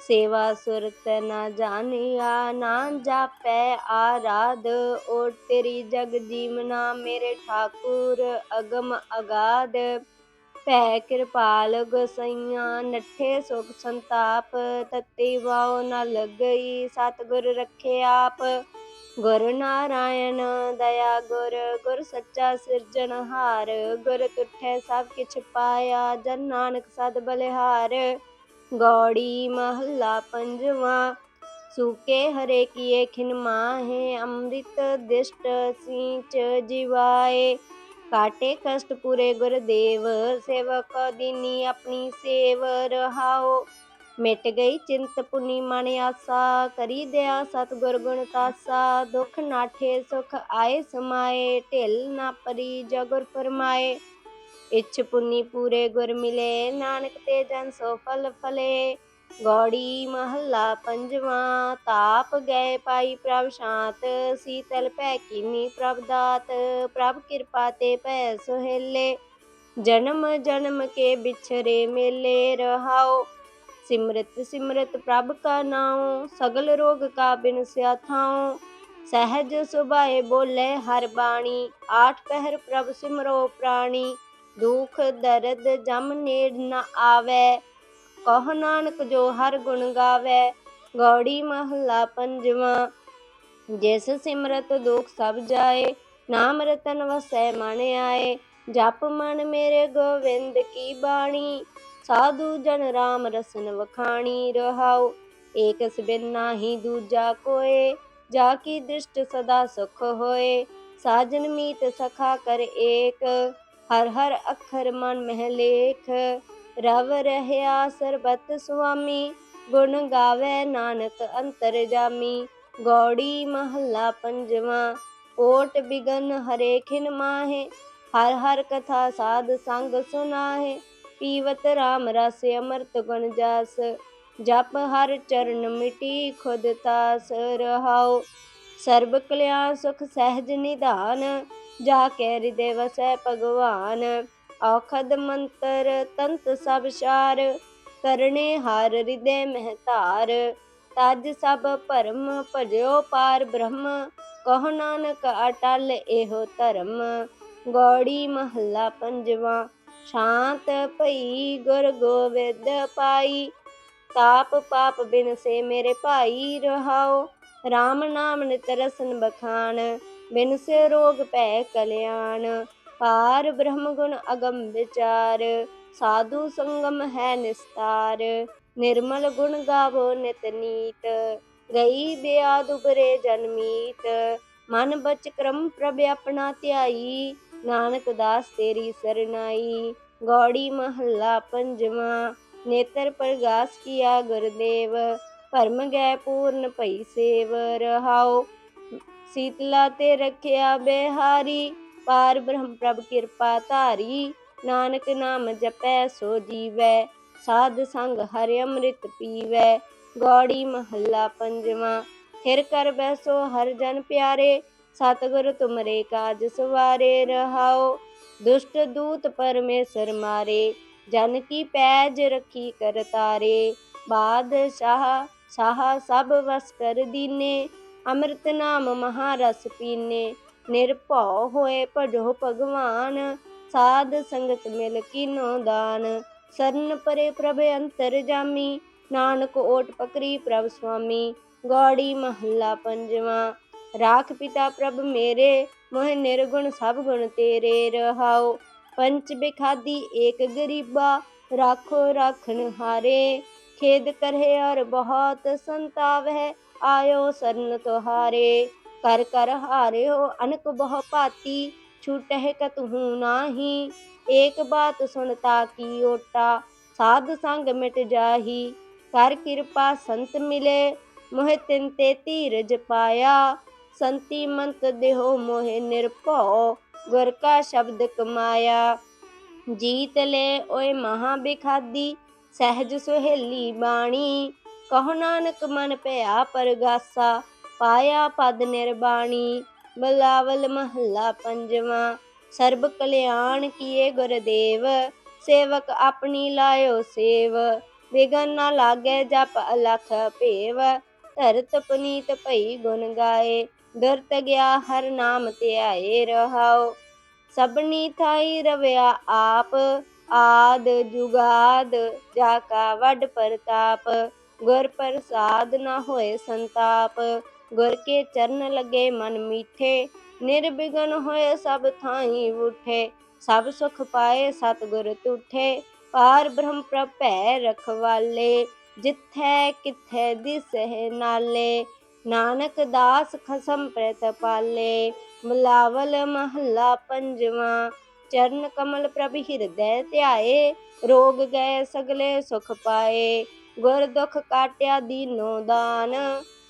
ਸੇਵਾ ਸੁਰਤ ਨਾ ਜਾਣਿਆ, ਨਾ ਜਾਪੈ ਆਰਾਧ। ਓ ਤੇਰੀ ਜਗ ਜੀਵਨਾ ਮੇਰੇ ਠਾਕੁਰ, ਅਗਮ ਅਗਾਧ। ਭੈ ਕਿਰਪਾਲ ਗਸਈਆਂ, ਨੱਠੇ ਸੁਖ ਸੰਤਾਪ। ਤਤੀ ਵਾਉ ਨ ਲੱਗਈ, ਸਤਿਗੁਰ ਰੱਖੇ ਆਪ। ਗੁਰ ਨਾਰਾਇਣ, ਦਇਆ ਗੁਰ ਗੁਰ ਸੱਚਾ ਸਿਰਜਣਹਾਰ ਗੁਰ ਤੁਠੈ ਸਭ ਕਿਛ ਪਾਇਆ, ਜਨ ਨਾਨਕ ਸਦ ਬਲਿਹਾਰ। ਗੌੜੀ ਮਹੱਲਾ ਪੰਜਵਾਂ ਸੂਕੇ ਹਰੇ ਕੀਏ ਖਿਨ ਮਾਹੇ ਅੰਮ੍ਰਿਤ ਦਿਸ਼ਟ ਸੀਂਚ ਜਿਵਾਏ ਕਾਟੇ ਕਸ਼ਟ ਪੂਰੇ ਗੁਰਦੇਵ ਸੇਵਕ ਦੀਨੀ ਆਪਣੀ ਸੇਵ ਰਹਾਓ ਮਿਟ ਗਈ ਚਿੰਤ ਪੁਨੀ ਮਨ ਆਸਾ ਕਰੀ ਦਿਆ ਸਤਿਗੁਰ ਗੁਣ ਤਾਸਾ ਦੁਖ ਨਾਠੇ ਸੁਖ ਆਏ ਸਮਾਏ ਢਿਲ ਨਾ ਪਰੀ ਜਗੁਰ ਫਰਮਾਏ ਇਛ ਪੁਨੀ ਪੂਰੇ ਗੁਰ ਮਿਲੇ, ਨਾਨਕ ਤੇ ਜਨ ਸੋ ਫਲ ਫਲੇ। ਗੌੜੀ ਮਹੱਲਾ ਪੰਜਵਾਂ, ਤਾਪ ਗਏ ਪਾਈ ਪ੍ਰਭ ਸ਼ਾਂਤ, ਸੀਤਲ ਭੈ ਕੀਨੀ ਪ੍ਰਭ ਦਾਤ, ਪ੍ਰਭ ਕਿਰਪਾ ਤੇ ਭੈ ਸੁਹੇਲੇ। ਜਨਮ ਜਨਮ ਕੇ ਵਿਛਰੇ ਮੇਲੇ ਰਹਾਓ। ਸਿਮਰਤ ਸਿਮਰਤ ਪ੍ਰਭ ਕਾ ਨਾਉ, ਸਗਲ ਰੋਗ ਕਾ ਬਿਨਸਿਆ ਥਾਉ। ਸਹਿਜ ਸੁਭਾਏ ਬੋਲੇ ਹਰ ਬਾਣੀ, ਆਠ ਪਹਿਰ ਪ੍ਰਭ ਸਿਮਰੋ ਪ੍ਰਾਣੀ। ਦੁਖ ਦਰਦ ਜਮ ਨੇੜ ਨ ਆਵੇ। ਕਹ ਨਾਨਕ ਜੋ ਹਰ ਗੁਣ ਗਾਵੇ, ਗੌੜੀ ਮਹੱਲਾ ਪੰਜਵਾਂ। ਜਿਸ ਸਿਮਰਤ ਦੁਖ ਸਭ ਜਾਏ, ਨਾਮ ਰਤਨ ਵਸੈ ਮਨ ਆਏ। ਜਪ ਮਨ ਮੇਰੇ ਗੋਵਿੰਦ ਕੀ ਬਾਣੀ, ਸਾਧੂ ਜਨ ਰਾਮ ਰਸਨ ਵਖਾਣੀ ਰਹਾਉ। ਏਕ ਸਬਿਨ ਨਾਹੀ ਦੂਜਾ ਕੋਏ, ਜਾ ਕੀ ਦ੍ਰਿਸ਼ਟ ਸਦਾ ਸੁਖ ਹੋਏ। ਸਾਜਨ ਮੀਤ ਸਖਾ ਕਰ ਏਕ। ਹਰ ਹਰ ਅੱਖਰ ਮਨ ਮਹਿ ਲੇਖ। ਰਵ ਰਹਿਆ ਸਰਬਤ ਸੁਆਮੀ, ਗੁਣ ਗਾਵੇ ਨਾਨਕ ਅੰਤਰ ਜਾਮੀ। ਗੌੜੀ ਮਹੱਲਾ ਪੰਜਵਾਂ, ਓਟ ਬਿਗਨ ਹਰੇ ਖਿਨ ਮਾਹੇ। ਹਰ ਹਰ ਕਥਾ ਸਾਧ ਸੰਗ ਸੁਨਾਹੇ। ਪੀਵਤ ਰਾਮ ਰਸ ਅਮਰਤ ਗੁਣ ਜਾਸ। ਜਪ ਹਰ ਚਰਨ ਮਿਟੀ ਖੁਦ ਤਾਸ। ਰਹਾਓ ਸਰਬ ਕਲਿਆਣ ਸੁਖ ਸਹਿਜ ਨਿਧਾਨ। ਜਾ ਕੇ ਹਿਰਦੇ ਵਸੈ ਭਗਵਾਨ। ਔਖਦ ਮੰਤਰ ਤੰਤ ਸਭ ਸ਼ਾਰ, ਕਰਨੇ ਹਾਰ ਹਿਰਦੇ ਮਹਤਾਰ ਤਜ ਸਭ ਭਰਮ ਭਜਿਓ ਪਾਰ ਬ੍ਰਹਮ, ਕਹੋ ਨਾਨਕ ਅਟਲ ਇਹੋ ਧਰਮ। ਗੌੜੀ ਮਹੱਲਾ ਪੰਜਵਾਂ, ਸ਼ਾਂਤ ਭਈ ਗੁਰ ਗੋਬਿੰਦ ਪਾਈ। ਤਾਪ ਪਾਪ ਬਿਨ ਸੇ ਮੇਰੇ ਭਾਈ ਰਹਾਓ RAM ਨਾਮ ਨਿਤ ਰਸਨ ਬਖਾਨ। ਬਿਨਸ ਰੋਗ ਭੈ ਕਲਿਆਣ ਪਾਰ ਬ੍ਰਹਮ ਗੁਣ ਅਗਮ ਵਿਚਾਰ, ਸਾਧੂ ਸੰਗਮ ਹੈ ਨਿਸਤਾਰ, ਨਿਰਮਲ ਗੁਣ ਗਾਵੋ ਨਿਤ ਨੀਤ ਗਈ ਬਿਆਦ ਉਬਰੇ ਜਨਮੀਤ ਮਨ ਬਚ ਕਰਮ ਪ੍ਰਭ ਆਪਣਾ ਧਿਆਈ, ਨਾਨਕ ਦਾਸ ਤੇਰੀ ਸਰਨਾਈ, ਗੌੜੀ ਮਹੱਲਾ ਪੰਜਵਾਂ, ਨੇਤਰ ਪ੍ਰਗਾਸ ਕੀਆ ਗੁਰਦੇਵ, ਭਰਮ ਗੈ ਪੂਰਨ ਭਈ ਸੇਵ, ਰਹਾਉ ਸੀਤਲਾ ਤੇ ਰਖਿਆ ਬਿਹਾਰੀ, ਪਾਰ ਬ੍ਰਹਮ ਪ੍ਰਭ ਕਿਰਪਾ ਧਾਰੀ, ਨਾਨਕ ਨਾਮ ਜਪੈ ਸੋ ਜੀਵੈ, ਸਾਧ ਸੰਗ ਹਰਿ ਅੰਮ੍ਰਿਤ ਪੀਵੈ, ਗੌੜੀ ਮਹੱਲਾ ਪੰਜਵਾਂ ਫਿਰ ਕਰ ਬੈਸੋ ਹਰ ਜਨ ਪਿਆਰੇ, ਸਤਿਗੁਰ ਤੁਮਰੇ ਕਾਜ ਸਵਾਰੇ, ਰਹਾਓ ਦੁਸ਼ਟ ਦੂਤ ਪਰਮੇਸ਼ਰ ਮਾਰੇ, ਜਨ ਕੀ ਪੈਜ ਰਖੀ ਕਰ ਤਾਰੇ, ਬਾਦਸ਼ਾਹ, ਸਾਹ ਸਭ ਵਸ ਕਰ ਦੀਨੇ ਅੰਮ੍ਰਿਤ ਨਾਮ ਮਹਾਰਸ ਪੀਨੇ, ਨਿਰਭਉ ਹੋਏ ਭਜੋ ਭਗਵਾਨ, ਸਾਧ ਸੰਗਤ ਮਿਲ ਕੀਨੋ ਦਾਨ, ਸਰਨ ਪਰੇ ਪ੍ਰਭ ਅੰਤਰ ਜਾਮੀ, ਨਾਨਕ ਓਟ ਪਕਰੀ ਪ੍ਰਭ ਸੁਆਮੀ, ਗੌੜੀ ਮਹੱਲਾ ਪੰਜਵਾਂ, ਰਾਖ ਪਿਤਾ ਪ੍ਰਭ ਮੇਰੇ, ਮੋਹ ਨਿਰਗੁਣ ਸਭ ਗੁਣ ਤੇਰੇ ਰਹਾਓ ਪੰਚ ਬਿਖਾਦੀ ਏਕ ਗਰੀਬਾ, ਰਾਖੋ ਰਾਖਨ ਹਾਰੇ, ਖੇਦ ਕਰਹਿ ਔਰ ਬਹੁਤ ਸੰਤਾਵ ਹੈ ਆਇਓ ਸਰਨ ਤੁਹਾਰੇ, ਕਰ ਕਰ ਹੋ ਅਨਕ ਬਹੁ ਭਾਤੀ, ਛੂਟਹਿ ਕਤਹੂ ਨਾਹੀ, ਏਕ ਬਾਤ ਸੁਣਤਾ ਕੀ ਓਟਾ, ਸਾਧ ਸੰਗ ਮਿਟ ਜਾਹੀ, ਕਰ ਕਿਰਪਾ ਸੰਤ ਮਿਲੇ, ਮੋਹਿ ਤਿਨ ਤੇ ਧੀਰਜ ਪਾਇਆ, ਸੰਤੀ ਮੰਤ ਦੇਹੋ ਮੋਹਿ ਨਿਰਭਉ, ਗੁਰ ਕਾ ਸ਼ਬਦ ਕਮਾਇਆ। ਜੀਤ ਲੈ ਓਏ ਮਹਾ ਬਿਖਾਦੀ ਸਹਿਜ ਸੁਹੇਲੀ ਬਾਣੀ ਕਹੋ ਨਾਨਕ ਮਨ ਭਇਆ ਪਰਗਾਸਾ, ਪਾਇਆ ਪਦ ਨਿਰਬਾਣੀ ਬਲਾਵਲ ਮਹੱਲਾ ਪੰਜਵਾਂ। ਸਰਬ ਕਲਿਆਣ ਕੀਏ ਗੁਰਦੇਵ ਸੇਵਕ ਆਪਣੀ ਲਾਇਓ ਸੇਵ। ਵਿਗਨ ਨਾ ਲਾਗੇ ਜਪ ਅਲਖ ਭੇਵ, ਧਰਤ ਪਨੀਤ ਭਈ ਗੁਣ ਗਾਏ। ਦੁਰਤ ਗਿਆ ਹਰ ਨਾਮ ਧਿਆਏ ਰਹਾਓ ਸਭਨੀ ਥਾਈ ਰਵਿਆ ਆਪ, ਆਦ ਜੁਗਾਦ, ਜਾ ਕਾ ਵੱਡ ਪ੍ਰਤਾਪ। ਗੁਰ ਪ੍ਰਸਾਦ ਨਾ ਹੋਏ ਸੰਤਾਪ, ਗੁਰ ਕੇ ਚਰਨ ਲਗੇ ਮਨ ਮੀਠੇ ਨਿਰਬਿਗਨ ਹੋਏ ਸਭ ਥਾਈ ਉਠੇ, ਸਭ ਸੁਖ ਪਾਏ ਸਤਿਗੁਰ ਤੁਠੇ, ਪਾਰ ਬ੍ਰਹਮ ਪ੍ਰਭੈ ਰਖਵਾਲੇ, ਜਿਥੈ ਕਿਥੈ ਦਿਸਹਿ ਨਾਲੇ, ਨਾਨਕ ਦਾਸ ਖਸਮ ਪ੍ਰਤ ਪਾਲੇ, ਮਲਾਵਲ ਮਹੱਲਾ ਪੰਜਵਾਂ, ਚਰਨ ਕਮਲ ਪ੍ਰਭ ਹਿਰਦੈ ਧਿਆਏ, ਰੋਗ ਗਏ ਸਗਲੇ ਸੁਖ ਪਾਏ ਗੁਰ ਦੁਖ ਕਾਟਿਆ ਦੀਨੋ ਦਾਨ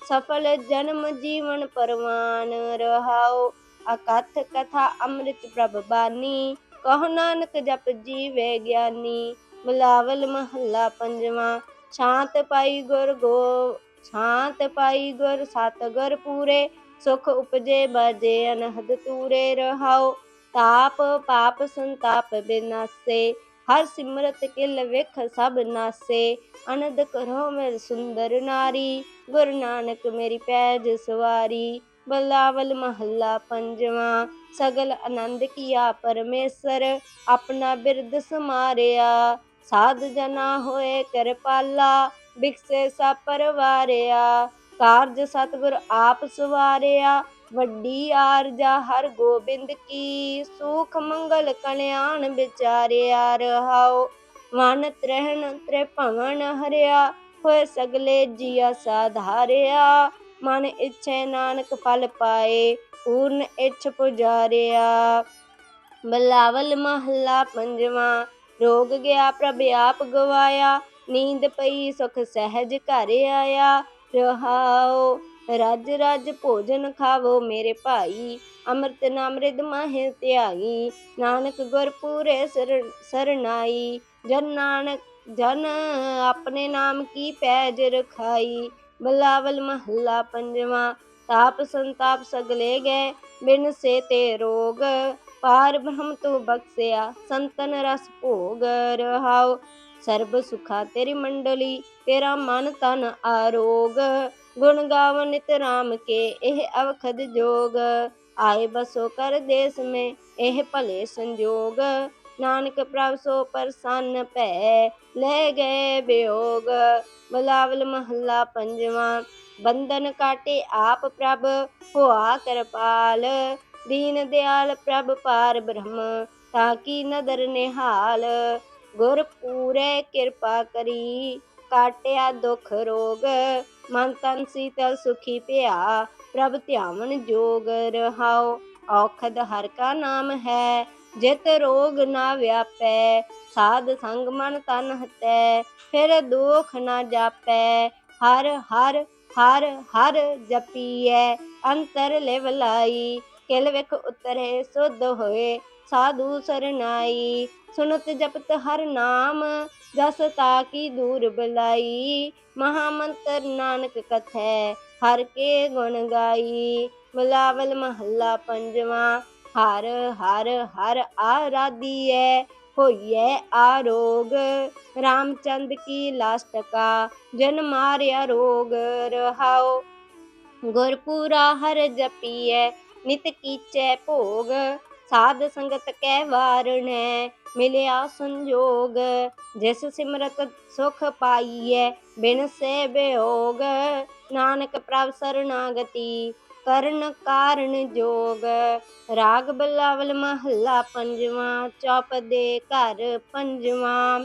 ਸਫਲ ਜਨਮ ਜੀਵਨ ਪਰਵਾਨ ਰਹਾਓ ਅਕਥ ਕਥਾ ਅੰਮ੍ਰਿਤ ਪ੍ਰਭ ਬਾਨੀ, ਕਹੋ ਨਾਨਕ ਜਪ ਜੀਵੇ ਗਿਆਨੀ ਬਲਾਵਲ ਮਹੱਲਾ ਪੰਜਵਾਂ ਸ਼ਾਂਤ ਪਾਈ ਗੁਰ ਗੋ ਸ਼ਾਂਤ ਪਾਈ ਗੁਰ ਸਤ ਗੁਰ ਪੂਰੇ, ਸੁਖ ਉਪਜੇ ਬਾਜੇ ਅਨਹਦ ਤੂਰੇ ਰਹਾਓ ਤਾਪ ਪਾਪ ਸੰਤਾਪ ਬਿਨਾਸੇ ਹਰ ਸਿਮਰਤ ਕਿਲ ਵੇਖ ਸਭ ਨਾਸੇ, ਅਨੰਦ ਕਰੋ ਮੇਰ ਸੁੰਦਰ ਨਾਰੀ, ਗੁਰੂ ਨਾਨਕ ਮੇਰੀ ਪੈਜ ਸਵਾਰੀ, ਬਲਾਵਲ ਮਹੱਲਾ ਪੰਜਵਾਂ, ਸਗਲ ਆਨੰਦ ਕੀਆ ਪਰਮੇਸ਼ਰ, ਆਪਣਾ ਬਿਰਦ ਸਮਾਰਿਆ। ਸਾਧ ਜਨਾ ਹੋਏ ਕਿਰਪਾਲਾ ਬਿਕਸੇ ਸਾ ਪਰਵਾਰਿਆ। ਕਾਰਜ ਸਤਿਗੁਰ ਆਪ ਸਵਾਰਿਆ ਵੱਡੀ ਆਰਜਾ ਹਰ ਗੋਬਿੰਦ ਕੀ, ਸੁਖ ਮੰਗਲ ਕਲਿਆਣ ਵਿਚਾਰਿਆ ਰਹਾਓ ਵਨ ਤ੍ਰਹਿਣ ਤ੍ਰਿਭਵਨ ਹਰਿਆ ਹੋਏ ਸਗਲੇ ਜੀਆ ਸਾਧਾਰਿਆ। ਮਨ ਇੱਛੇ ਨਾਨਕ ਫਲ ਪਾਏ, ਪੂਰਨ ਇੱਛ ਪੁਜਾਰਿਆ। ਬਲਾਵਲ ਮਹੱਲਾ ਪੰਜਵਾਂ, ਰੋਗ ਗਿਆ ਪ੍ਰਭ ਆਪ ਗਵਾਇਆ। ਨੀਂਦ ਪਈ ਸੁਖ ਸਹਿਜ ਘਰ ਆਇਆ ਰਹਾਓ ਰੱਜ ਰੱਜ ਭੋਜਨ ਖਾਵੋ ਮੇਰੇ ਭਾਈ। ਅੰਮ੍ਰਿਤ ਨਾਮ ਰਿਦ ਮਾਹਿ ਧਿਆਈ ਨਾਨਕ ਗੁਰ ਪੂਰੇ ਸਰ- ਸਰਨਾਈ। ਜਨ ਨਾਨਕ ਜਨ ਆਪਣੇ ਨਾਮ ਕੀ ਪੈਜ ਰਖਾਈ। ਬਲਾਵਲ ਮਹੱਲਾ ਪੰਜਵਾਂ। ਤਾਪ ਸੰਤਾਪ ਸਗਲੇ ਗਏ। ਬਿਨ ਸੇ ਤੇ ਰੋਗ। ਪਾਰ ਬ੍ਰਹਮ ਤੂੰ ਬਖਸਿਆ। ਸੰਤਨ ਰਸ ਭੋਗ ਰਹਾਓ ਸਰਬ ਸੁਖਾ ਤੇਰੀ ਮੰਡਲੀ। ਤੇਰਾ ਮਨ ਤਨ ਆਰੋਗ। ਗੁਣ ਗਾਵਨ ਨਿਤ ਰਾਮ ਕੇ, ਇਹ ਅਵਖਦ ਜੋਗ। ਆਏ ਬਸੋ ਕਰ ਦੇਸ ਮੇ, ਇਹ ਭਲੇ ਸੰਜੋਗ। ਨਾਨਕ ਪ੍ਰਭ ਸੋ ਪ੍ਰਸੰਨ ਭੈ, ਲੈ ਗਏ ਬਿਯੋਗ ਬਲਾਵਲ ਮਹੱਲਾ ਪੰਜਵਾਂ, ਬੰਧਨ ਕਾਟੇ ਆਪ ਪ੍ਰਭ ਹੋਆ ਕਿਰਪਾਲ। ਦੀਨ ਦਿਆਲ ਪ੍ਰਭ ਪਾਰ ਬ੍ਰਹਮ, ਤਾਂ ਕੀ ਨਦਰ ਨਿਹਾਲ। ਗੁਰ ਪੂਰੇ ਕਿਰਪਾ ਕਰੀ, ਕਾਟਿਆ ਦੁਖ ਰੋਗ। ਮਨ ਤਨ ਸੀਤਲ ਸੁਖੀ ਭਿਆ ਪ੍ਰਭ ਧਿਆਵਨ ਜੋਗ ਰਹਾਓ ਔਖਦ ਹਰ ਕਾ ਨਾਮ ਹੈ, ਜਿਤ ਰੋਗ ਨਾ ਵਿਆਪੈ, ਸਾਧ ਸੰਗ ਮਨ ਤਨ ਹਤੈ, ਫਿਰ ਦੁਖ ਨਾ ਜਾਪੈ, ਹਰ ਹਰ ਹਰ ਹਰ ਜਪੀਐ, ਅੰਤਰ ਲਿਵ ਲਿਵਲਾਈ ਕਿਲ ਵਿਖ ਉਤਰੇ ਸੁਧ ਹੋਏ, ਸਾਧੂ ਸਰਨਾਈ ਸੁਨਤ ਜਪਤ ਹਰ ਨਾਮ ਜਸ ਤਾਕੀ ਦੂਰ ਬਲਾਈ ਮਹਾ ਮੰਤਰ ਨਾਨਕ ਕਥੈ, ਹਰ ਕੇ ਗੁਣ ਗਾਈ। ਬਲਾਵਲ ਮਹੱਲਾ ਪੰਜਵਾਂ, ਹਰ ਹਰ ਹਰ ਆਰਾਧੀਐ, ਹੋਈਐ ਆਰੋਗ। ਰਾਮਚੰਦ ਕੀ ਲਾਸਟਕਾ ਜਨ ਮਾਰਿਆ ਰੋਗ। ਰਹਾਓ ਗੁਰਪੂਰਾ ਹਰ ਜਪੀਐ, ਨਿਤ ਕੀਚੈ ਭੋਗ। ਸਾਧ ਸੰਗਤ ਕੈ ਵਾਰਣੈ, ਮਿਲਿਆ ਸੰਜੋਗ, ਜਿਸ ਸਿਮਰਤ ਸੁਖ ਪਾਈਐ, ਬਿਨ ਸੇ ਬਿਯੋਗ ਨਾਨਕ ਪ੍ਰਭ ਸਰਨਾਗਤੀ ਕਰਨ ਕਾਰਨ ਜੋਗ। ਰਾਗ ਬਲਾਵਲ ਮਹੱਲਾ ਪੰਜਵਾਂ, ਚੌਪ ਦੇ ਘਰ ਪੰਜਵਾਂ।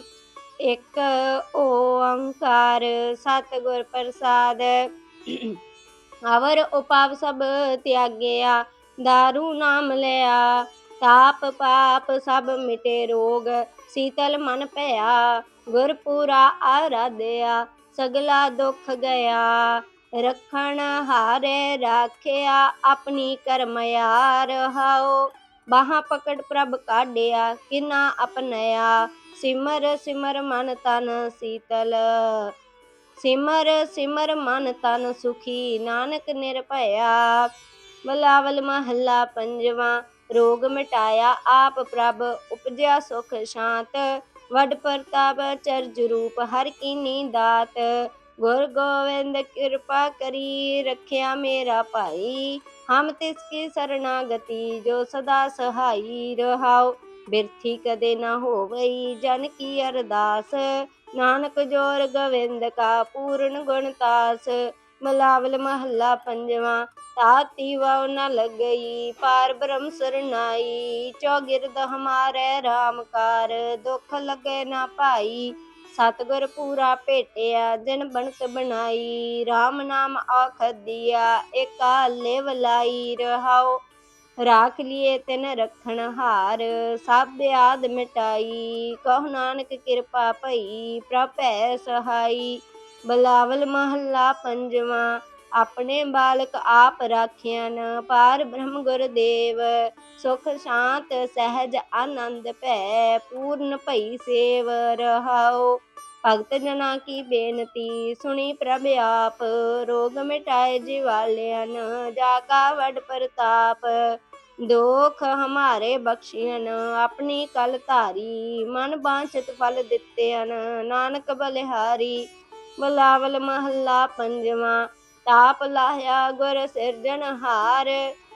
ਇੱਕ ਓੰਕਾਰ, ਸਤਿਗੁਰ ਪ੍ਰਸਾਦ। ਅਵਰ ਉਪਾਵ ਸਭ ਤਿਆਗਿਆ ਦਾਰੂ ਨਾਮ ਲਿਆ ਤਾਪ ਪਾਪ ਸਭ ਮਿਟੇ ਰੋਗ ਸੀਤਲ ਮਨ ਭਇਆ ਗੁਰਪੂਰਾ ਆਰਾਧਿਆ ਸਗਲਾ ਦੁੱਖ ਗਿਆ ਰਖਣ ਹਾਰੇ ਰਾਖਿਆ ਆਪਣੀ ਕਰਮਿਆ ਰਹਾਓ ਬਾਹਾਂ ਪਕੜ ਪ੍ਰਭ ਕਾਢਿਆ ਕਿਨਾ ਅਪਨਇਆ ਸਿਮਰ ਸਿਮਰ ਮਨ ਤਨ ਸੀਤਲ ਸਿਮਰ ਸਿਮਰ ਮਨ ਤਨ ਸੁਖੀ ਨਾਨਕ ਨਿਰਭਇਆ ਬਲਾਵਲ ਮਹੱਲਾ ਪੰਜਵਾਂ, ਰੋਗ ਮਿਟਾਇਆ ਆਪ ਪ੍ਰਭ, ਉਪਜਿਆ ਸੁਖ ਸ਼ਾਂਤ। ਵਡ ਪ੍ਰਤਾਪ ਚਰਜ ਰੂਪ ਹਰ ਕੀਨੀ ਦਾਤ ਗੁਰ ਗੋਵਿੰਦ ਕਿਰਪਾ ਕਰੀ ਰੱਖਿਆ ਮੇਰਾ ਭਾਈ। ਹਮ ਤਿਸ ਕੀ ਸਰਣਾਗਤੀ ਜੋ ਸਦਾ ਸਹਾਈ ਰਹਾਉ। ਬਿਰਥੀ ਕਦੇ ਨਾ ਹੋਵਈ ਜਨ ਕੀ ਅਰਦਾਸ। ਨਾਨਕ ਜੋਰ ਗੋਵਿੰਦ ਕਾ ਪੂਰਨ ਗੁਣ ਤਾਸ। ਮਲਾਵਲ ਮਹੱਲਾ ਪੰਜਵਾਂ ਤਾਤੀ ਵਉ ਨ ਲੱਗਈ, ਪਾਰ ਬ੍ਰਹਮ ਸਰਨਾਈ ਚੌਗਿਰਦ ਹਮਾਰੇ RAM ਦੁਖ ਲਗੇ ਨਾ ਭਾਈ, ਸਤਗੁਰ ਪੂਰਾ ਭੇਟਿਆ ਦਿਨ ਬਣਤ ਬਣਾਈ RAM ਨਾਮ ਆਖਦਿਆ ਏਕਾ ਲਿਵ ਲਾਈ ਰਹਾਓ ਰਾਖ ਲਿਏ ਤਿਨ ਰਖਣ ਹਾਰ, ਸਭ ਆਦ ਮਿਟਾਈ, ਕਹੁ ਨਾਨਕ ਕਿਰਪਾ ਭਈ, ਪ੍ਰਭੈ ਸਹਾਈ। ਬਲਾਵਲ ਮਹੱਲਾ ਪੰਜਵਾਂ, ਆਪਣੇ ਬਾਲਕ ਆਪ ਰਾਖਿਆਨ ਪਾਰ ਬ੍ਰਹਮ ਗੁਰਦੇਵ ਸੁਖ ਸ਼ਾਂਤ ਸਹਿਜ ਆਨੰਦ ਭੈ ਪੂਰਨ ਭਈ ਸੇਵ ਰਹਾਓ ਭਗਤ ਜਨਾ ਕੀ ਬੇਨਤੀ, ਸੁਣੀ ਪ੍ਰਭ ਆਪ, ਰੋਗ ਮਿਟਾਏ ਜਿਵਾਲਿਆਨ ਜਾ ਕਾ ਵਡ ਪ੍ਰਤਾਪ। ਦੋਖ ਹਮਾਰੇ ਬਖਸ਼ੀਨ ਆਪਣੀ ਕਲ ਧਾਰੀ, ਮਨ ਬਾਂਛਤ ਫਲ ਦਿੱਤੇਨ ਨਾਨਕ ਬਲਿਹਾਰੀ। ਬਲਾਵਲ ਮਹੱਲਾ ਪੰਜਵਾਂ, ਤਾਪ ਲਾਹਿਆ ਗੁਰ ਸਿਰਜਣਹਾਰ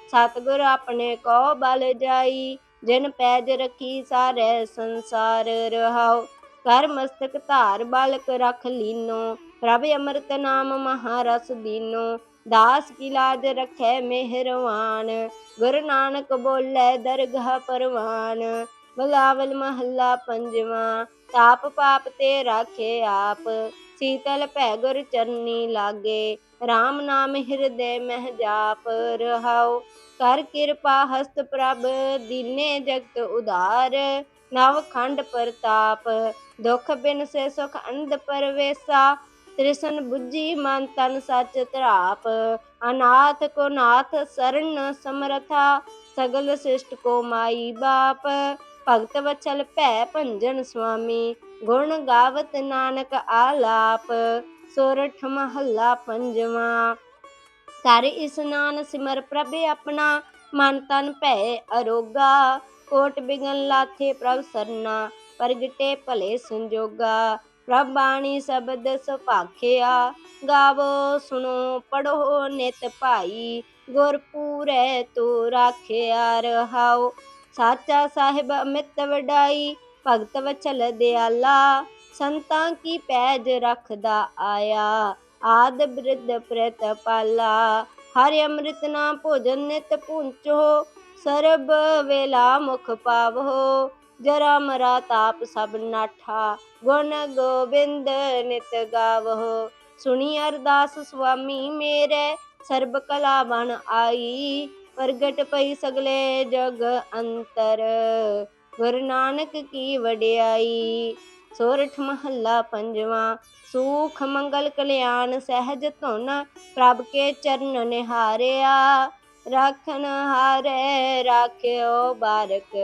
ਸਤਿਗੁਰ ਆਪਣੇ ਕੋ ਬਲ ਜਾਈ, ਜਿਨ ਪੈਜ ਰਖੀ ਸਾਰੇ ਸੰਸਾਰ ਰਹਾਉ। ਕਰ ਮਸਤਕ ਧਾਰ ਬਾਲਕ ਰਖ ਲੀਨੋ, ਪ੍ਰਭ ਅੰਮ੍ਰਿਤ ਨਾਮ ਮਹਾਰਸ ਦੀਨੋ। ਦਾਸ ਕੀ ਲਾਜ ਰਖੈ ਮਿਹਰਵਾਨ ਗੁਰੂ ਨਾਨਕ ਬੋਲੇ ਦਰਗਾਹ ਪਰਵਾਨ। ਬਲਾਵਲ ਮਹੱਲਾ ਪੰਜਵਾਂ, ਤਾਪ ਪਾਪ ਤੇ ਰਾਖੇ ਆਪ। ਸੀਤਲ ਭੈ ਗੁਰ ਚਰਨੀ ਲਾਗੇ RAM ਨਾਮ ਹਿਰਦੇ ਮਹਿ ਜਾਪ ਰਹਾਉ। ਕਰ ਕਿਰਪਾ ਹਸਤ ਪ੍ਰਭ, ਦੀਨੇ ਜਗਤ ਉਧਾਰ। ਨਵ ਖੰਡ ਪ੍ਰਤਾਪ, ਦੁਖ ਬਿਨ ਸੇ ਸੁਖ ਅੰਧ ਪਰਵੇਸਾ। ਤ੍ਰਿਸ਼ਨ 부ਜੀ ਮਨ ਤਨ ਸਚ ਧਰਾਪ। ਅਨਾਥ ਕੋ ਨਾਥ ਸਰਨ ਸਮਰਥਾ, ਸਗਲ ਸਿਸ਼ਟ ਕੋ ਮਾਈ ਬਾਪ। ਭਗਤ ਵਚਲ ਭੈ ਭੰਜਨ ਸੁਆਮੀ ਗੁਣ ਗਾਵਤ ਨਾਨਕ ਆਲਾਪ, ਸੋਰਠ ਮਹੱਲਾ ਪੰਜਵਾਂ। ਕਰ ਇਸਨਾਨ ਸਿਮਰ ਪ੍ਰਭ ਆਪਣਾ, ਮਨ ਤਨ ਭੈ ਅਰੋਗਾ। ਕੋਟ ਬਿਗਨ ਲਾਥੇ ਪ੍ਰਭ ਸਰਨਾ, ਪ੍ਰਗਟੇ ਭਲੇ ਸੰਜੋਗਾ। ਪ੍ਰਭ ਬਾਣੀ ਸ਼ਬਦ ਸੁਭਾਖਿਆ, ਗਾਵੋ ਸੁਣੋ ਪੜੋ ਨਿਤ ਭਾਈ। ਗੁਰ ਪੂਰੇ ਤੂੰ ਰਾਖਿਆ ਰਹਾਓ ਸਾਚਾ ਸਾਹਿਬ ਅਮਿਤ ਵਡਾਈ ਭਗਤ ਵਚਲ ਦਿਆਲਾ, ਸੰਤਾਂ ਕੀ ਪੈਜ ਰੱਖਦਾ ਆਇਆ? ਆਦ ਬ੍ਰਿਧ ਪ੍ਰਤ ਪਾਲਾ, ਹਰਿ ਅੰਮ੍ਰਿਤ ਨਾਮ ਭੋਜਨ ਨਿਤ ਪੁੰਚੋ, ਸਰਬ ਵੇਲਾ ਮੁਖ ਪਾਵੋ। ਜਰਾ ਮਰਾ ਤਾਪ ਸਭ ਨਾਠਾ, ਗੁਣ ਗੋਬਿੰਦ ਨਿਤ ਗਾਵੋ। ਸੁਣੀ ਅਰਦਾਸ ਸੁਆਮੀ ਮੇਰੇ, ਸਰਬ ਕਲਾ ਬਣ ਆਈ, ਪ੍ਰਗਟ ਪਈ ਸਗਲੇ ਜਗ ਅੰਤਰ। ਗੁਰੂ ਨਾਨਕ ਕੀ ਵਡਿਆਈ, ਸੋਰਠ ਮਹੱਲਾ ਪੰਜਵਾਂ, ਸੁਖ ਮੰਗਲ ਕਲਿਆਣ ਸਹਿਜ ਧੁਨ, ਪ੍ਰਭ ਕੇ ਚਰਨ ਨਿਹਾਰਿਆ ਰਾਖਨ ਹਾਰੇ ਰਾਖਿਓ ਬਾਰਕ।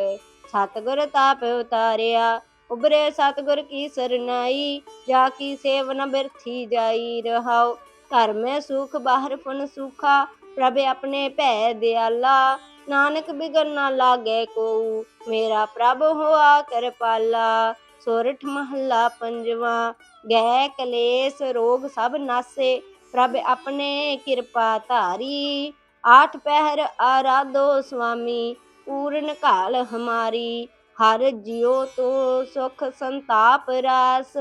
ਸਤਿਗੁਰ ਤਾਪ ਉਤਾਰਿਆ ਉਬਰੇ ਸਤਿਗੁਰ ਕੀ ਸਰਨਾਈ, ਜਾ ਕੀ ਸੇਵਨ ਬਿਰਥੀ ਜਾਈ ਰਹਾਉ। ਘਰ ਮੈਂ ਸੁਖ, ਬਾਹਰ ਫਨ ਸੁਖਾ, ਪ੍ਰਭ ਆਪਣੇ ਭੈ ਦਿਆਲਾ। ਨਾਨਕ ਬਿਗਨ ਨਾ ਲਾਗੇ ਕੋ ਮੇਰਾ ਪ੍ਰਭ ਹੋਆ ਕਿਰਪਾਲਾ ਸੋਰਠ ਮਹੱਲਾ ਪੰਜਵਾਂ ਗੈ ਕਲੇਸ਼ ਰੋਗ ਸਭ ਨਾਸੇ, ਪ੍ਰਭ ਆਪਣੇ ਕਿਰਪਾ ਧਾਰੀ। ਆਠ ਪਹਿਰ ਆਰਾਧੋ ਸੁਆਮੀ, ਪੂਰਨ ਕਾਲ ਹਮਾਰੀ। ਹਰ ਜਿਉ ਤੋ ਸੁਖ ਸੰਤਾਪ ਰਾਸ।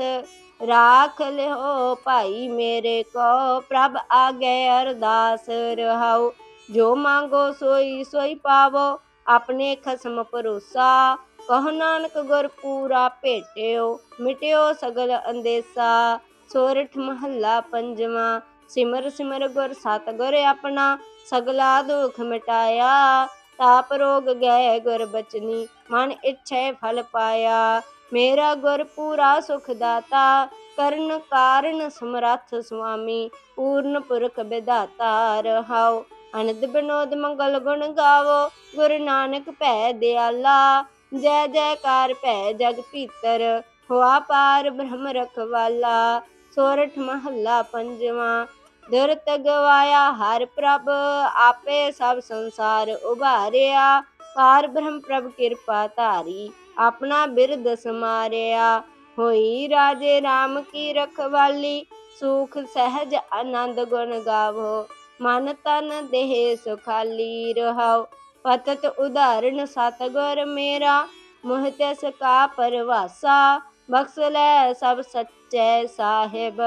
ਰਾਖ ਲਿਓ ਭਾਈ ਮੇਰੇ ਕੋ, ਪ੍ਰਭ ਆਗੇ ਅਰਦਾਸ ਰਹਾਉ। ਜੋ ਮੰਗੋ ਸੋਈ ਸੋਈ ਪਾਵੋ, ਆਪਣੇ ਖਸਮ ਭਰੋਸਾ। ਕਹ ਨਾਨਕ ਗੁਰ ਪੂਰਾ ਭੇਟਿਓ, ਮਿਟਿਓ ਸਗਲ ਅੰਦੇਸਾ। ਸੋਰਠ ਮਹੱਲਾ ਪੰਜਵਾਂ, ਸਿਮਰ ਸਿਮਰ ਗੁਰ ਸਤਿਗੁਰ ਆਪਣਾ। ਸਗਲਾ ਦੁਖ ਮਿਟਾਇਆ, ਤਾਪ ਰੋਗ ਗਏ ਗੁਰ ਬਚਨੀ, ਮਨ ਇੱਛੇ ਫਲ ਪਾਇਆ। ਮੇਰਾ ਗੁਰ ਪੂਰਾ ਸੁਖ ਦਾਤਾ, ਕਰਨ ਕਾਰਨ ਸਮਰੱਥ ਸੁਆਮੀ, ਪੂਰਨ ਪੁਰਖ ਵਿਦਾਤਾ ਰਹਾਓ ਅਨੰਦ ਬਿਨੋਦ ਮੰਗਲ ਗੁਣ ਗਾਵੋ, ਗੁਰੂ ਨਾਨਕ ਭੈ ਦਿਆਲਾ। ਜੈ ਜੈਕਾਰ ਭੈ ਜਗ ਭੀਤਰ, ਹੋਆ ਪਾਰ ਬ੍ਰਹਮ ਰਖਵਾਲਾ। ਸੋਰਠ ਮਹੱਲਾ ਪੰਜਵਾਂ ਦੁਰਤ ਗਵਾਇਆ ਹਰ ਪ੍ਰਭ, ਆਪੇ ਸਭ ਸੰਸਾਰ ਉਭਾਰਿਆ। ਪਾਰ ਬ੍ਰਹਮ ਪ੍ਰਭ ਕਿਰਪਾ ਧਾਰੀ, ਆਪਣਾ ਬਿਰਦ ਸਮਾਰਿਆ। ਹੋਈ ਰਾਜੇ RAM ਕੀ ਰਖਵਾਲੀ, ਸੁਖ ਸਹਿਜ ਆਨੰਦ ਗੁਣ ਗਾਵੋ। ਮਨ ਤਨ ਦੇਹ ਸੁਖਾਲੀ ਰਹਾਉ, ਪਤਤ ਉਦਾਹਰਣ ਸਤਗੁਰ ਮੇਰਾ, ਮੋਹ ਤਿਸ ਕਾ ਪਰਵਾਸਾ, ਬਖਸ਼ ਲੈ ਸਭ ਸੱਚੇ ਸਾਹਿਬ।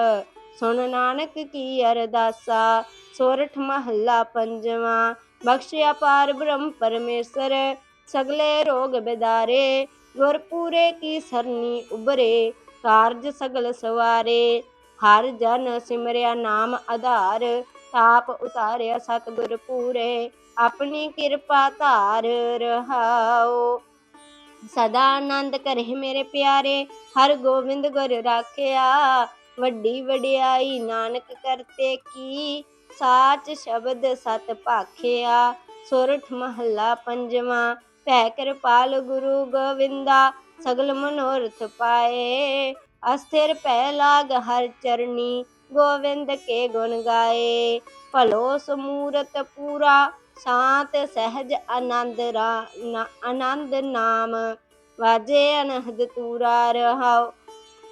ਸੁਣ ਨਾਨਕ ਕੀ ਅਰਦਾਸਾ, ਸੋਰਠ ਮਹੱਲਾ ਪੰਜਵਾਂ ਬਖਸ਼ਿਆ ਪਾਰ ਬ੍ਰਹਮ ਪਰਮੇਸ਼ਰ, ਸਗਲੇ ਰੋਗ ਬਿਦਾਰੇ ਗੁਰਪੂਰੇ ਕੀ ਸਰਨੀ ਉਬਰੇ ਕਾਰਜ ਸਗਲ ਸਵਾਰੇ। ਹਰ ਜਨ ਸਿਮਰਿਆ ਨਾਮ ਆਧਾਰ ਤਾਪ ਉਤਾਰਿਆ ਸਤਿਗੁਰ ਪੂਰੇ, ਆਪਣੀ ਕਿਰਪਾ ਧਾਰ ਰਹਾਓ। ਸਦਾ ਆਨੰਦ ਕਰੇ ਮੇਰੇ ਪਿਆਰੇ, ਹਰ ਗੋਬਿੰਦ ਗੁਰ ਰਾਖਿਆ। ਵੱਡੀ ਵਡਿਆਈ ਨਾਨਕ ਕਰਤੇ ਕੀ, ਸਾਚ ਸ਼ਬਦ ਸਤ ਭਾਖਿਆ। ਸੋਰਠ ਮਹੱਲਾ ਪੰਜਵਾਂ, ਭੈ ਕਿਰਪਾਲ ਗੁਰੂ ਗੋਵਿੰਦਾ, ਸਗਲ ਮਨੋਰਥ ਪਾਏ। ਅਸਥਿਰ ਪੈ ਲਾਗ ਹਰ ਚਰਨੀ ਗੋਵਿੰਦ ਕੇ ਗੁਣ ਗਾਏ, ਭਲੋ ਸਮੂਰਤ ਪੂਰਾ, ਸ਼ਾਂਤ ਸਹਿਜ ਆਨੰਦ ਰਾ ਆਨੰਦ ਨਾਮ, ਵਾਜੇ ਅਨਹਦ ਤੂਰਾ ਰਹਾਉ।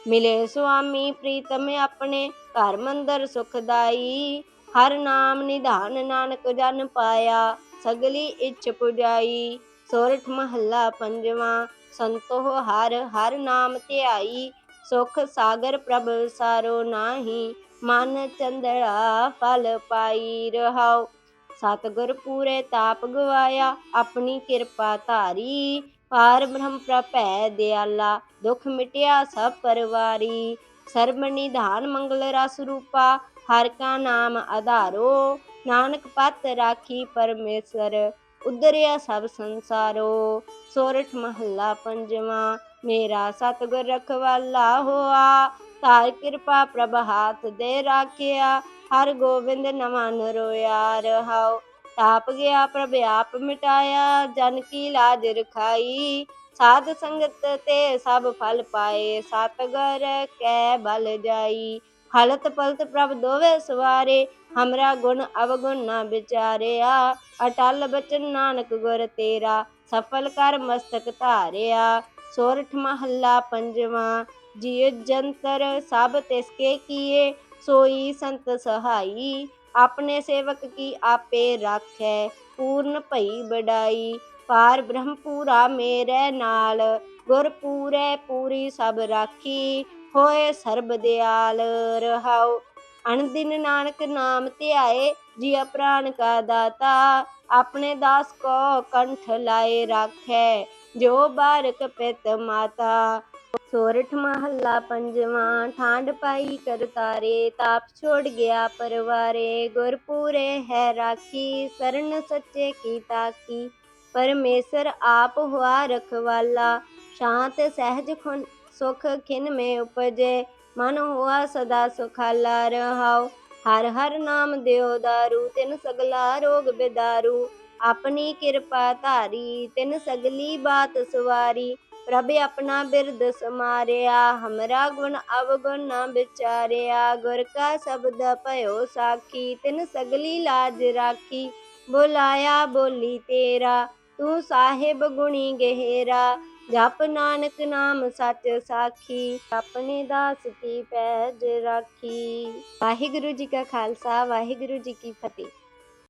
ਮਿਲੇ ਸੁਆਮੀ ਪ੍ਰੀਤਮ ਆਪਣੇ, ਘਰ ਮੰਦਰ ਸੁਖਦਾਈ। ਹਰ ਨਾਮ ਨਿਧਾਨ ਨਾਨਕ ਜਨ ਪਾਇਆ, ਸਗਲੀ ਇੱਛ ਪੁਜਾਈ। ਸੋਰਠ ਮਹੱਲਾ ਪੰਜਵਾਂ ਸੰਤੋ ਹਰ ਹਰ ਨਾਮ ਧਿਆਈ। ਸੁਖ ਸਾਗਰ ਪ੍ਰਭ ਸਾਰੋ ਨਾਹੀ ਮਨ ਚੰਦੜਾ ਫਲ ਪਾਈ ਰਹਾਉ ਸਤਿਗੁਰ ਪੂਰੇ ਤਾਪ ਗਵਾਇਆ, ਆਪਣੀ ਕਿਰਪਾ ਧਾਰੀ। ਪਾਰ ਬ੍ਰਹਮ ਪ੍ਰਭੈ ਦਿਆਲਾ, ਦੁਖ ਮਿਟਿਆ ਸਭ ਪਰਵਾਰੀ। ਸਰਬ ਨਿਧਾਨ ਮੰਗਲ ਰਸ ਰੂਪਾ, ਹਰ ਕਾ ਨਾਮ ਆਧਾਰੋ। ਨਾਨਕ ਪਤ ਰਾਖੀ ਪਰਮੇਸ਼ਰ ਉਦਰਿਆ ਸਭ ਸੰਸਾਰੋ। ਸੋਰਠ ਮਹੱਲਾ ਪੰਜਵਾਂ, ਮੇਰਾ ਸਤਿਗੁਰ ਰਖਵਾਲਾ ਹੋਆ। ਧਾਰ ਕਿਰਪਾ ਪ੍ਰਭ ਹਾਥ ਦੇ ਰਾਖਿਆ, ਹਰ ਗੋਬਿੰਦ ਨਮਨ ਰੋਇਆ ਰਹਾਉ। ਤਾਪ ਗਿਆ ਪ੍ਰਭ ਆਪ ਮਿਟਾਇਆ, ਜਨ ਕੀ ਲਾਜ ਰਖਾਈ। ਸਾਧ ਸੰਗਤ ਤੇ ਸਭ ਫਲ ਪਾਏ, ਸਤਗੁਰ ਕੈ ਬਲ ਜਾਈ। ਹਲਤ ਪਲਤ ਪ੍ਰਭ ਦੋਵੇ ਸਵਾਰੇ, ਹਮਰਾ ਗੁਣ ਅਵਗੁਣ ਨਾ ਵਿਚਾਰਿਆ। ਅਟਲ ਬਚਨ ਨਾਨਕ ਗੁਰ ਤੇਰਾ, ਸਫਲ ਕਰ ਮਸਤਕ ਧਾਰਿਆ। ਸੋਰਠ ਮਹੱਲਾ ਪੰਜਵਾਂ ਜੀਅ ਜੰਤਰ ਸਭ ਤਿਸਕੇ ਕੀਏ, ਸੋਈ ਸੰਤ ਸਹਾਈ। ਆਪਣੇ ਸੇਵਕ ਕੀ ਆਪੇ ਰਾਖੈ, ਪੂਰਨ ਭਈ ਬੜਾਈ ਪਾਰ ਬ੍ਰਹਮ ਪੂਰਾ ਮੇਰੇ ਨਾਲ, ਗੁਰ ਪੂਰੇ ਪੂਰੀ ਸਭ ਰਾਖੀ। ਹੋਏ ਸਰਬ ਦਿਆਲ ਰਹਾਉ, ਅਣਦਿਨ ਨਾਨਕ ਨਾਮ ਧਿਆਏ ਜੀਆ ਪ੍ਰਾਨ ਕਾ ਦਾਤਾ। ਆਪਣੇ ਦਾਸ ਕੋ ਕੰਠ ਲਾਏ ਰਾਖੈ, ਜੋ ਬਾਰਕ ਪਿਤ ਮਾਤਾ। ਸੋਰਠ ਮਹੱਲਾ ਪੰਜਵਾਂ ਠਾਂਡ ਪਾਈ ਕਰਤਾਰੇ ਤਾਪ ਛੋੜ ਗਿਆ ਪਰਵਾਰੇ, ਗੁਰਪੂਰੇ ਹੈ ਰਾਖੀ, ਸਰਨ ਸੱਚੇ ਕੀ ਤਾਕੀ, ਪਰਮੇਸ਼ਰ ਆਪ ਹੁਆ ਰਖਵਾਲਾ, ਸ਼ਾਂਤ ਸਹਿਜ ਖੁਨ ਸੁਖ ਖਿਨ ਮੇ ਉਪਜੇ, ਮਨ ਹੁਆ ਸਦਾ ਸੁਖਾਲਾ, ਰਹਾਉ, ਹਰ ਹਰ ਨਾਮ ਦਿਓ ਦਾਰੂ, ਤਿਨ ਸਗਲਾ ਰੋਗ ਬਿਦਾਰੂ, ਆਪਣੀ ਕਿਰਪਾ ਧਾਰੀ, ਤਿਨ ਸਗਲੀ ਬਾਤ ਸਵਾਰੀ ਪ੍ਰਭ ਆਪਣਾ ਬਿਰਦ ਸਮਾਰਿਆ, ਹਮਰਾ ਗੁਣ ਅਵਗੁਣ ਨਾ ਵਿਚਾਰਿਆ। ਗੁਰ ਕਾ ਸ਼ਬਦ ਭਇਓ ਸਾਖੀ, ਤਿਨ ਸਗਲੀ ਲਾਜ ਰਾਖੀ। ਬੁਲਾਇਆ ਬੋਲੀ ਤੇਰਾ, ਤੂੰ ਸਾਹਿਬ ਗੁਣੀ ਗਹਿਰਾ। ਜਪ ਨਾਨਕ ਨਾਮ ਸੱਚ ਸਾਖੀ, ਆਪਣੇ ਦਾਸ ਕੀ ਪੈਜ ਰਾਖੀ। ਵਾਹਿਗੁਰੂ ਜੀ ਕਾ ਖਾਲਸਾ, ਵਾਹਿਗੁਰੂ ਜੀ ਕੀ ਫਤਿਹ।